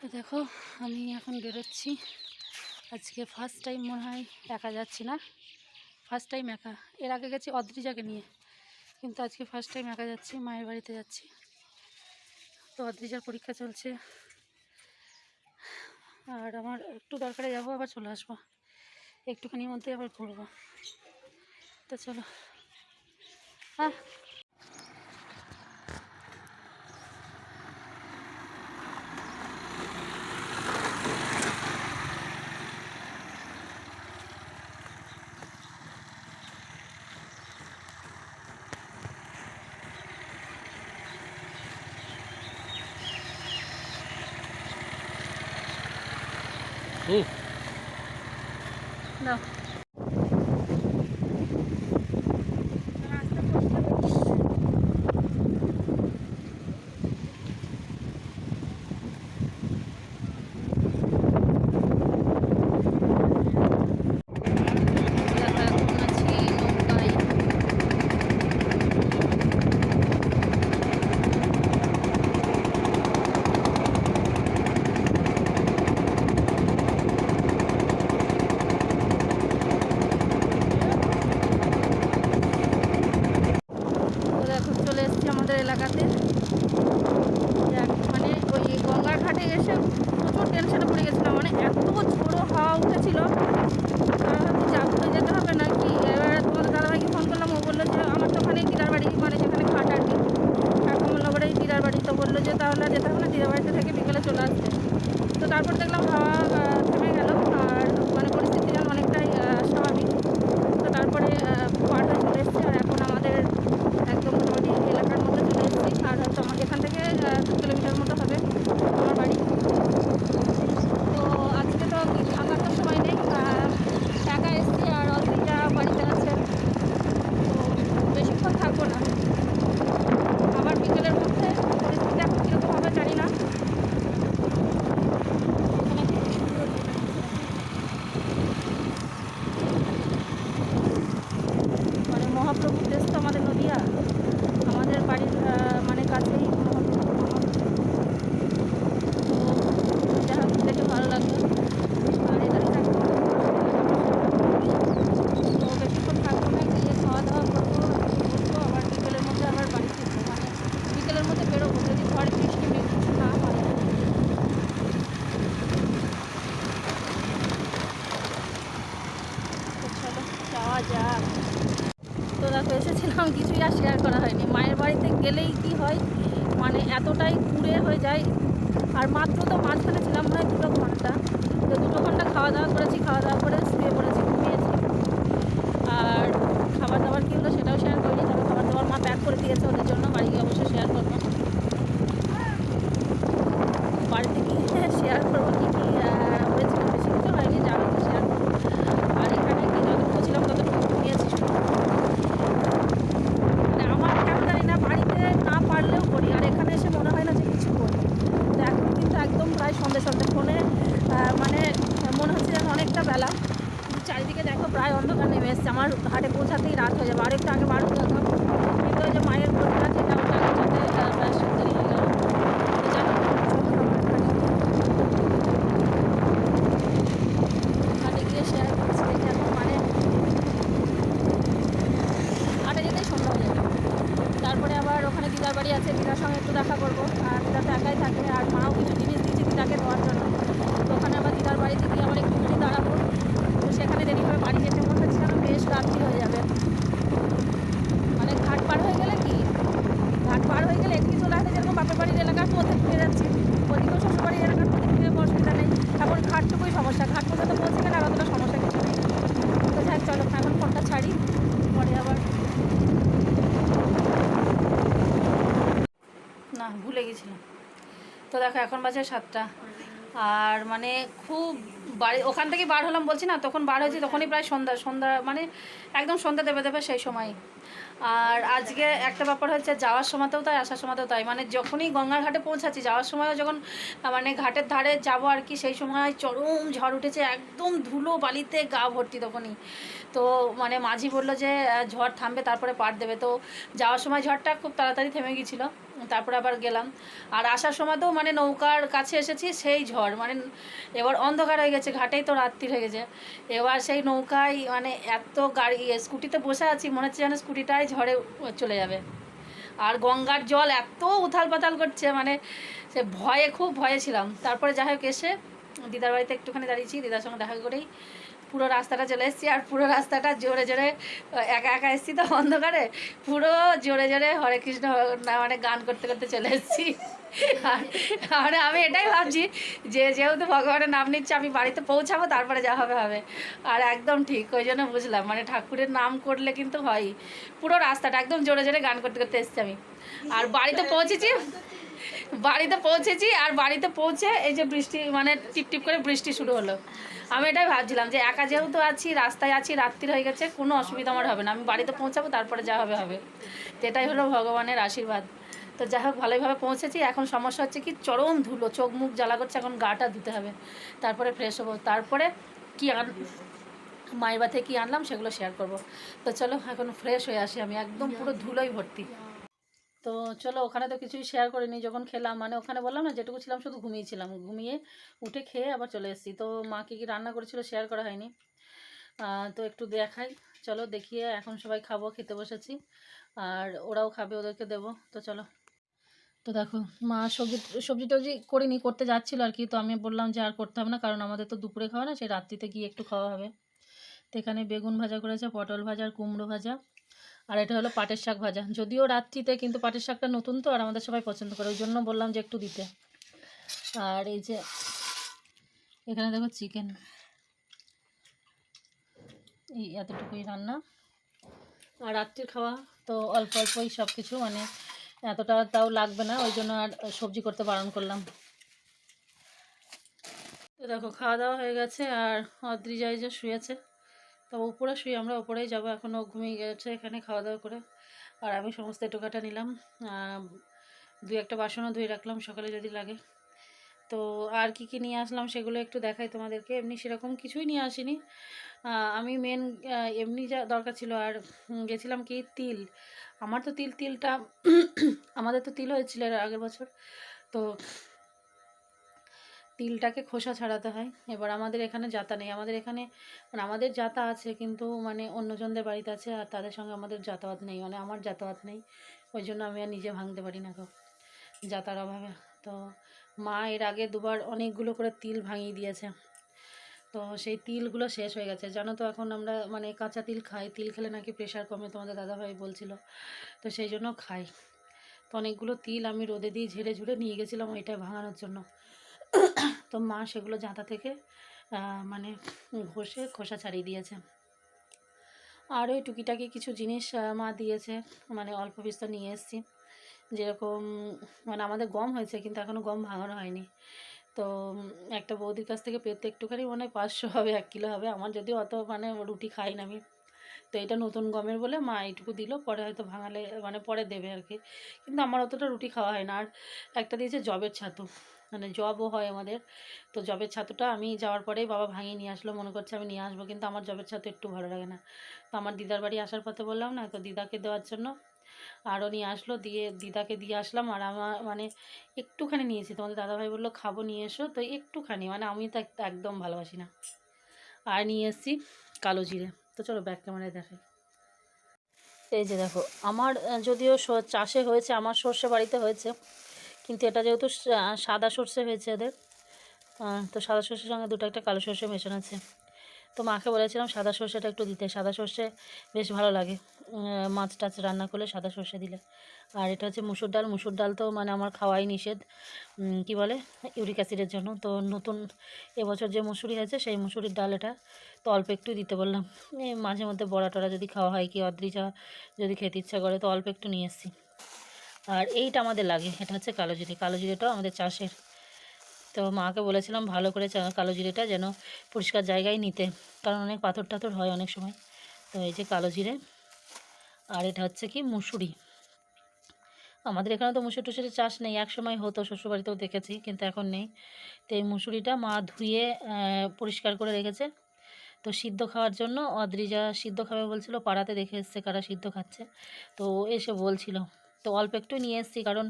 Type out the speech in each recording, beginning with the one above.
তো দেখো, আমি এখন বেরোচ্ছি। আজকে ফার্স্ট টাইম মনে হয় একা যাচ্ছি না। ফার্স্ট টাইম একা। এর আগে গেছি অদ্রিজাকে নিয়ে। কিন্তু আজকে ফার্স্ট টাইম একা যাচ্ছি, মায়ের বাড়িতে যাচ্ছি। তো অদ্রিজার পরীক্ষা চলছে। আর আমার একটু দরকারে যাব, আবার চলে আসব। একটুখানির মধ্যে আবার ঘুরবো। তো চলো। হ্যাঁ হুম দাও দেখো, এখন আছি নৌকায়। তো দেখো চলে এসেছি আমাদের এলাকাতে যাক, মানে ওই গঙ্গার ঘাটে এসে প্রচুর টেনশনে পড়ে গেছিলাম। মানে এত ছোড়ো হাওয়া উঠেছিল। চাপুরে যেতে হবে না কি এবার তোমাদের দাদাভাইকে ফোন করলাম, ও বলল যে আমার তো ওখানে দিদার বাড়ি মানে যেখানে খাট আর কি। কাকুমল্লাবাড়ি দিদার বাড়ি। তো বলল যে তাহলে যেতে হবে না, দিদার বাড়িতে থেকে বিকেলে চলে আসতে তো তারপর দেখলাম হাওয়া থেমে গেল আর মানে পরিস্থিতি যেন অনেকটাই আহ, স্বাভাবিক তো তারপরে আহ, পার হয়ে চলে এসেছি আর এখন আমাদের একদম মোটামুটি এলাকার মধ্যে চলে এসেছি আর হয়তো আমার এখান থেকে আহ, দু কিলোমিটার মতো হবে আমার বাড়ি তো আজকে তো কিছু আমার তো সময় নেই আহ, একা এসেছি আর অদ্রিজা বাড়িতে আছে তো বেশিক্ষণ থাকব না আবার বিকেলের মধ্যে পরিস্থিতি এখন কীরকম হবে জানি না মানে মহাপ্রভুর দেশ তো আমাদের নদিয়া আমাদের বাড়ির আহ, মানে কাছেই মহাপ্রভু তো যা হোক দেখে ভালো লাগল আর এখানে থাকতে তো বেশিক্ষণ থাকব না গিয়ে খাওয়া দাওয়া করব করব আবার বিকেলের মধ্যে আবার বাড়ি ফিরবো মানে বিকেলের মধ্যে বেরোবো যদি ঝড় বৃষ্টি কিছু না হয় তো চলো যাওয়া যাক তো দেখো এসেছিলাম কিছুই আর শেয়ার করা হয়নি মায়ের বাড়িতে গেলেই কি হয়? মানে এতটাই কুড়ে হয়ে যায়। আর মাত্র তো মাঝখানে ছিলাম হয় দুটো ঘণ্টা। তো দুটো ঘণ্টা খাওয়া দাওয়া করেছি খাওয়া দাওয়া করে শুয়ে পড়েছি ঘুমিয়েছি আর খাবার দাবার কী হলো সেটাও শেয়ার করিনি তবে খাবার দাবার মা প্যাক করে দিয়েছে ওদের জন্য বাড়ি গিয়ে অবশ্যই শেয়ার করব বাড়িতে গিয়ে শেয়ার করব কী কী আহ, হয়েছিল বেশি কিছু হয়নি যা হয়েছে শেয়ার করব আর এখানে কি যতটুকু ছিলাম ততটুকু ঘুমিয়েছি শুধু মানে আমার কেন জানি না বাড়িতে না পারলেও করি আর এখানে এসে মনে হয় না যে কিছু করি তো এখন কিন্তু একদম প্রায় সন্ধ্যে সন্ধ্যে ফোনে আহ, মানে মনে হচ্ছে যেন অনেকটা বেলা কিন্তু চারিদিকে দেখো প্রায় অন্ধকার নেমে এসছে আমার ঘাটে পৌঁছাতেই রাত হয়ে যাবে আর একটু আগে বার হতে হতো কিন্তু ওই যে মায়ের পরীক্ষা যেটা ওটা পৌঁছাতে আহ, প্রায় দেরি হয়ে গেল তো যাই হোক, ঘাটে গিয়ে শেয়ার করছি দেখি এখন মানে আটে যেতেই সন্ধ্যা হয়ে যাবে তারপরে আবার ওখানে দিদার বাড়ি আছে দিদার সঙ্গে একটু দেখা করব আর দিদা তো একাই থাকে আর মাও কিছু জিনিস দিয়েছে দিদাকে দেওয়ার জন্য তো ওখানে আবার দিদার বাড়িতে গিয়ে আবার একটুখানি দাঁড়াবো তো সেখানে দেরি করে বাড়ি যেতে মনে হচ্ছে যেন বেশ রাত্রি হয়ে যাবে মানে ঘাট পার হয়ে গেলে কি ঘাট পার হয়ে গেলে এদিকে চলে আসে যেরকম বাপের বাড়ির এলাকার পথে ফিরে যাচ্ছি ওদিকেও শ্বশুরবাড়ির এলাকার পথে ফিরে যাব, অসুবিধা নেই এখন ঘাটটুকুই সমস্যা ঘাট পর্যন্ত পৌঁছে গেলে আর অতটা সমস্যা কিছু নেই তো যাই হোক, চলো এখন ফোনটা ছাড়ি পরে আবার না ভুলে গেছিলাম তো দেখো এখন বাজে সাতটা। আর মানে খুব বাড়ি ওখান থেকে বার হলাম বলছি না, তখন বার হয়েছি, তখনই প্রায় সন্ধ্যা সন্ধ্যা মানে একদম সন্ধ্যা দেবে দেবে সেই সময়। আর আজকে একটা ব্যাপার হচ্ছে, যাওয়ার সময়তেও তাই, আসার সময়তেও তাই। মানে যখনই গঙ্গার ঘাটে পৌঁছাচ্ছি, যাওয়ার সময়ও যখন মানে ঘাটের ধারে যাব আর কি, সেই সময় চরম ঝড় উঠেছে, একদম ধুলো বালিতে গা ভর্তি তখনই। তো মানে মাঝি বলল যে ঝড় থামবে, তারপরে পার দেবে। তো যাওয়ার সময় ঝড়টা খুব তাড়াতাড়ি থেমে গিয়েছিল। তারপরে আবার গেলাম। আর আসার সময় তো মানে নৌকার কাছে এসেছি, সেই ঝড়। মানে এবার অন্ধকার হয়ে গেছে, ঘাটেই তো রাত্রি হয়ে গেছে। এবার সেই নৌকায় মানে এত গাড়ি, স্কুটিতে বসে আছি, মনে হচ্ছে যেন স্কুটিটাই ঝড়ে চলে যাবে। আর গঙ্গার জল এত উথাল পাতাল করছে মানে সে ভয়ে, খুব ভয়ে ছিলাম। তারপরে যাই হোক, এসে দিদার বাড়িতে একটুখানি দাঁড়িয়েছি, দিদার সঙ্গে দেখা করেই। পুরো রাস্তাটা চলে এসেছি আর পুরো রাস্তাটা জোরে জোরে একা একা এসেছি তো অন্ধকারে, পুরো জোরে জোরে হরে কৃষ্ণ মানে গান করতে করতে চলে এসেছি। আর আমি এটাই ভাবছি যে যেহেতু ভগবানের নাম নিচ্ছে, আমি বাড়িতে পৌঁছাবো, তারপরে যা হবে হবে। আর একদম ঠিক, ওই জন্য বুঝলাম মানে ঠাকুরের নাম করলে কিন্তু হয়ই পুরো রাস্তাটা একদম জোরে জোরে গান করতে করতে এসেছি আমি। আর বাড়িতে পৌঁছেছি বাড়িতে পৌঁছেছি আর বাড়িতে পৌঁছে এই যে বৃষ্টি মানে টিপ টিপ করে বৃষ্টি শুরু হলো। আমি এটাই ভাবছিলাম যে একা যেহেতু আছি, রাস্তায় আছি রাত্রি হয়ে গেছে, কোনো অসুবিধা আমার হবে না। আমি বাড়িতে পৌঁছাবো, তারপরে যা হবে হবে। এটাই হলো ভগবানের আশীর্বাদ। তো যাই হোক, ভালোইভাবে পৌঁছেছি। এখন সমস্যা হচ্ছে কি, চরম ধুলো, চোখ মুখ জ্বালা করছে, এখন গাটা ধুতে হবে। তারপরে ফ্রেশ হব। তারপরে কি আন মায়ের বাড়িতে কী আনলাম সেগুলো শেয়ার করব। তো চলো, এখন ফ্রেশ হয়ে আসি আমি। একদম পুরো ধুলোই ভর্তি। তো চলো ওখানে তো কিছুই শেয়ার করিনি। যখন খেলাম মানে ওখানে বললাম না, যেটুকু ছিলাম শুধু ঘুমিয়েছিলাম। ঘুমিয়ে উঠে খেয়ে আবার চলে এসেছি। তো মা কী কী রান্না করেছিল শেয়ার করা হয়নি। তো একটু দেখাই। চলো দেখিয়ে এখন সবাই খাব, খেতে বসেছি। আর ওরাও খাবে, ওদেরকে দেবো। তো চলো। তো দেখো, মা সবজি সবজি টবজি করিনি, করতে যাচ্ছিল আর কি। তো আমি বললাম যে আর করতে হবে না, কারণ আমাদের তো দুপুরে খাওয়া না, সেই রাত্রিতে গিয়ে একটু খাওয়া হবে। তো এখানে বেগুন ভাজা করেছে, পটল ভাজা আর কুমড়ো ভাজা। আর এটা হলো পাটের শাক ভাজা। যদিও রাত্রিতে কিন্তু পাটের শাকটা নতুন তো, আর আমাদের সবাই পছন্দ করে। ওই জন্য বললাম যে একটু দিতে। আর এই যে এখানে দেখো চিকেন এই এতটুকুই রান্না। আর রাত্রির খাওয়া তো অল্প অল্পই সব কিছু মানে এতটা তাও লাগবে না। ওই জন্য আর সবজি করতে বারণ করলাম। তো দেখো, খাওয়া দাওয়া হয়ে গেছে, আর অদ্রিজাই যে শুয়েছে তো উপরে শুয়ে আমরা উপরেই যাব এখনও ঘুমিয়ে গেছে এখানে খাওয়া দাওয়া করে। আর আমি সমস্ত টোকাটা নিলাম দু একটা বাসনও ধুয়ে রাখলাম সকালে যদি লাগে। তো আর কি কি নিয়ে আসলাম সেগুলো একটু দেখাই তোমাদেরকে। এমনি সেরকম কিছুই নিয়ে আসিনি। আমি মেন এমনি যা দরকার ছিল, আর গেছিলাম কি তিল। আমার তো তিল, তিলটা, আমাদের তো তিল হয়েছিল আগের বছর। তো তিলটাকে খোসা ছাড়াতে হয়। এবার আমাদের এখানে জাতা নেই। আমাদের এখানে মানে আমাদের জাতা আছে, কিন্তু মানে অন্যজনদের বাড়িতে আছে আর তাদের সঙ্গে আমাদের যাতায়াত নেই। মানে আমার যাতায়াত নেই। ওই জন্য আমি আর নিজে ভাঙতে পারি না কেউ যাতার অভাবে। তো মা এর আগে দুবার অনেকগুলো করে তিল ভাঙিয়ে দিয়েছে। তো সেই তিলগুলো শেষ হয়ে গেছে। জানো তো এখন আমরা মানে কাঁচা তিল খাই। তিল খেলে নাকি প্রেশার কমে তোমাদের দাদাভাই বলছিল। তো সেই জন্য খাই। তো অনেকগুলো তিল আমি রোদে দিয়ে ঝেড়ে ঝুড়ে নিয়ে গেছিলাম ওইটাই ভাঙানোর জন্য। তো মা সেগুলো জাঁতা থেকে মানে ঘষে খোসা ছাড়িয়ে দিয়েছে। আর ওই টুকিটাকি কিছু জিনিস মা দিয়েছে মানে অল্প বিস্তর নিয়ে এসেছি। যেরকম মানে আমাদের গম হয়েছে, কিন্তু এখনও গম ভাঙানো হয়নি। তো একটা বৌদির কাছ থেকে পেতে একটুখানি মানে পাঁচশো হবে, এক কিলো হবে। আমার যদিও অত মানে রুটি খাই না আমি। তো এটা নতুন গমের বলে মা এইটুকু দিল, পরে হয়তো ভাঙালে মানে পরে দেবে আর কি। কিন্তু আমার অতটা রুটি খাওয়া হয় না। আর একটা দিয়েছে জবের ছাতু। মানে জবও হয় আমাদের। তো জবের ছাতুটা আমি যাওয়ার পরেই বাবা ভাঙিয়ে নিয়ে আসলো, মনে করছে আমি নিয়ে আসব, কিন্তু আমার জবের ছাতু একটু ভালো লাগে না। তো আমার দিদার বাড়ি আসার পথে বললাম, না, তো দিদাকে দেওয়ার জন্য আরও নিয়ে আসলো, দিয়ে দিদাকে দিয়ে আসলাম, আর আমার মানে একটুখানি নিয়েছি। তোমাদের দাদাভাই বলল, খাব, নিয়ে এসো। তো একটুখানি মানে আমি তো এক- একদম ভালোবাসি না। আর নিয়ে এসেছি কালো জিরে। তো চলো ব্যাক ক্যামেরায় দেখাই। এই যে দেখো, আমার যদিও চাষে হয়েছে, আমার সর্ষে বাড়িতে হয়েছে কিন্তু এটা যেহেতু সাদা সর্ষে হয়েছে আহ, তো সাদা সর্ষের সঙ্গে দুটো একটা কালো সর্ষে মেশানো আছে। তো মাকে বলেছিলাম সাদা সর্ষেটা একটু দিতে সাদা সর্ষে বেশ ভালো লাগে মাছ টাছ রান্না করলে সাদা সর্ষে দিলে। আর এটা হচ্ছে মুসুর ডাল মুসুর ডাল তো মানে আমার খাওয়াই নিষেধ কি বলে ইউরিক অ্যাসিডের জন্য। তো নতুন এবছর যে মুসুরি হয়েছে সেই মুসুরির ডাল এটা তো অল্প একটু দিতে বললাম। মাঝে মধ্যে বড়া টড়া যদি খাওয়া হয় কি অদ্রিজা যদি খেতে ইচ্ছা করে তো অল্প একটু নিয়ে এসেছি। আর এইটা আমাদের লাগে এটা হচ্ছে কালো জিরে। কালো জিরেটাও আমাদের চাষের। তো মাকে বলেছিলাম ভালো করে কালো জিরেটা যেন পরিষ্কার জায়গায় নিতে, কারণ অনেক পাথর টাথর হয় অনেক সময়। তো এই যে কালো জিরে, আর এটা হচ্ছে কি মুসুরি। আমাদের এখানে তো মুসুর টুসুরির চাষ নেই, এক সময় হতো, শ্বশুরবাড়িতেও দেখেছি, কিন্তু এখন নেই। তো এই মুসুরিটা মা ধুয়ে পরিষ্কার করে রেখেছে। তো সিদ্ধ খাওয়ার জন্য অদ্রিজা সিদ্ধ খাবে বলছিল, পাড়াতে দেখে এসছে কারা সিদ্ধ খাচ্ছে। তো এসে বলছিল তো অল্প একটু নিয়ে এসেছি, কারণ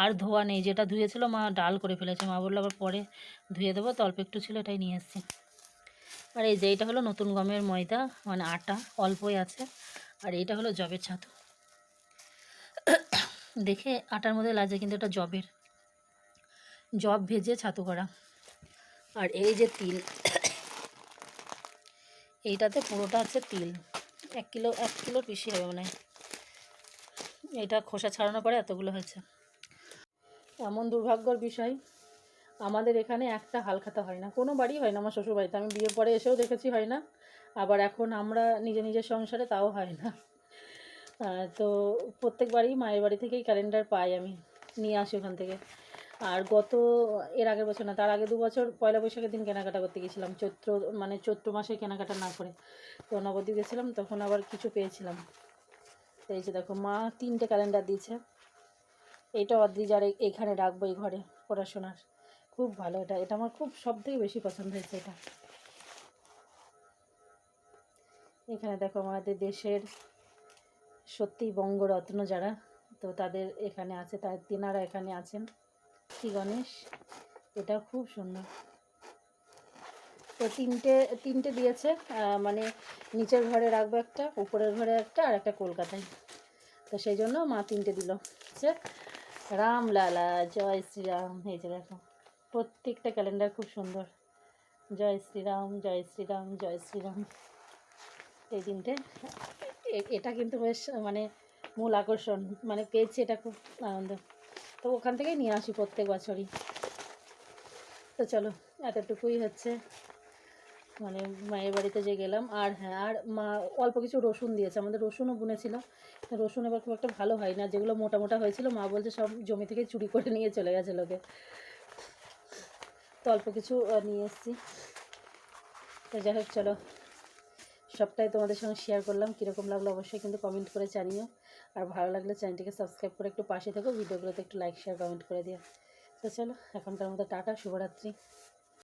আর ধোয়া নেই। যেটা ধুয়েছিল মা ডাল করে ফেলেছে। মা বলল আবার পরে ধুয়ে দেবো, তো অল্প একটু ছিল, এটাই নিয়ে এসেছি। আর এই যে এইটা হলো নতুন গমের ময়দা মানে আটা, অল্পই আছে। আর এইটা হলো জবের ছাতু। দেখে আটার মধ্যে লাগছে কিন্তু এটা জবের। জব ভেজে ছাতু করা। আর এই যে তিল, এইটাতে পুরোটা আছে তিল। এক কিলো, এক কিলোর বেশি হবে মনে এটা খোসা ছাড়ানোর পরে এতগুলো হয়েছে। এমন দুর্ভাগ্যর বিষয়, আমাদের এখানে একটা হালখাতা হয় না। কোনো বাড়ি হয় না আমার শ্বশুর বাড়িতে আমি বিয়ের পরে এসেও দেখেছি হয় না। আবার এখন আমরা নিজে নিজের সংসারে তাও হয় না। তো প্রত্যেক বাড়ি মায়ের বাড়ি থেকেই ক্যালেন্ডার পাই আমি, নিয়ে আসি ওখান থেকে। আর গত, এর আগের বছর না, তার আগে দু বছর পয়লা বৈশাখের দিন কেনাকাটা করতে গেছিলাম। চৈত্র মানে চৈত্র মাসে কেনাকাটা না করে। তো নবদ্বীপ গেছিলাম, তখন আবার কিছু পেয়েছিলাম। তো এই যে দেখো, মা তিনটে ক্যালেন্ডার দিয়েছে। এইটা অদ্রিজার এই- এইখানে রাখব এই ঘরে পড়াশোনার। খুব ভালো এটা। এটা আমার খুব সব থেকে বেশি পছন্দ হয়েছে এটা। এখানে দেখো আমাদের দেশের সত্যি বঙ্গরত্ন যারা, তো তাদের এখানে আছে, তার তেনারা এখানে আছেন। শ্রী গণেশ? এটা খুব সুন্দর। তো তিনটে তিনটে দিয়েছে মানে নিচের ঘরে রাখব একটা, উপরের ঘরে একটা আর একটা কলকাতায়। তো সেই জন্য মা তিনটে দিল। হচ্ছে রাম লালা, জয় শ্রীরাম, এই যে দেখো, প্রত্যেকটা ক্যালেন্ডার খুব সুন্দর। জয় শ্রীরাম জয় শ্রীরাম জয় শ্রীরাম। এই তিনটে এটা কিন্তু বেশ মানে মূল আকর্ষণ মানে পেয়েছি এটা খুব আনন্দ। তো ওখান থেকেই নিয়ে আসি প্রত্যেক বছরই। তো চলো, এতটুকুই হচ্ছে। মানে মায়ের বাড়িতে যে গেলাম, আর হ্যাঁ আর মা অল্প কিছু রসুন দিয়েছে, আমাদের রসুনও বুনেছিল। রসুন এবার খুব একটা ভালো হয় না যেগুলো মোটা মোটা হয়েছিল, মা বলছে সব জমি থেকে চুরি করে নিয়ে চলে গেছে লোকে। তো অল্প কিছু নিয়ে এসেছি। তো যাই হোক, চলো। সবটাই তোমাদের সঙ্গে শেয়ার করলাম, কীরকম লাগল অবশ্যই কিন্তু কমেন্ট করে জানিও। আর ভালো লাগলে চ্যানেলটিকে সাবস্ক্রাইব করে একটু পাশে থেকো, ভিডিওগুলোতে একটু লাইক শেয়ার কমেন্ট করে দিও। তো চলো, এখনকার মতো টাটা, শুভরাত্রি।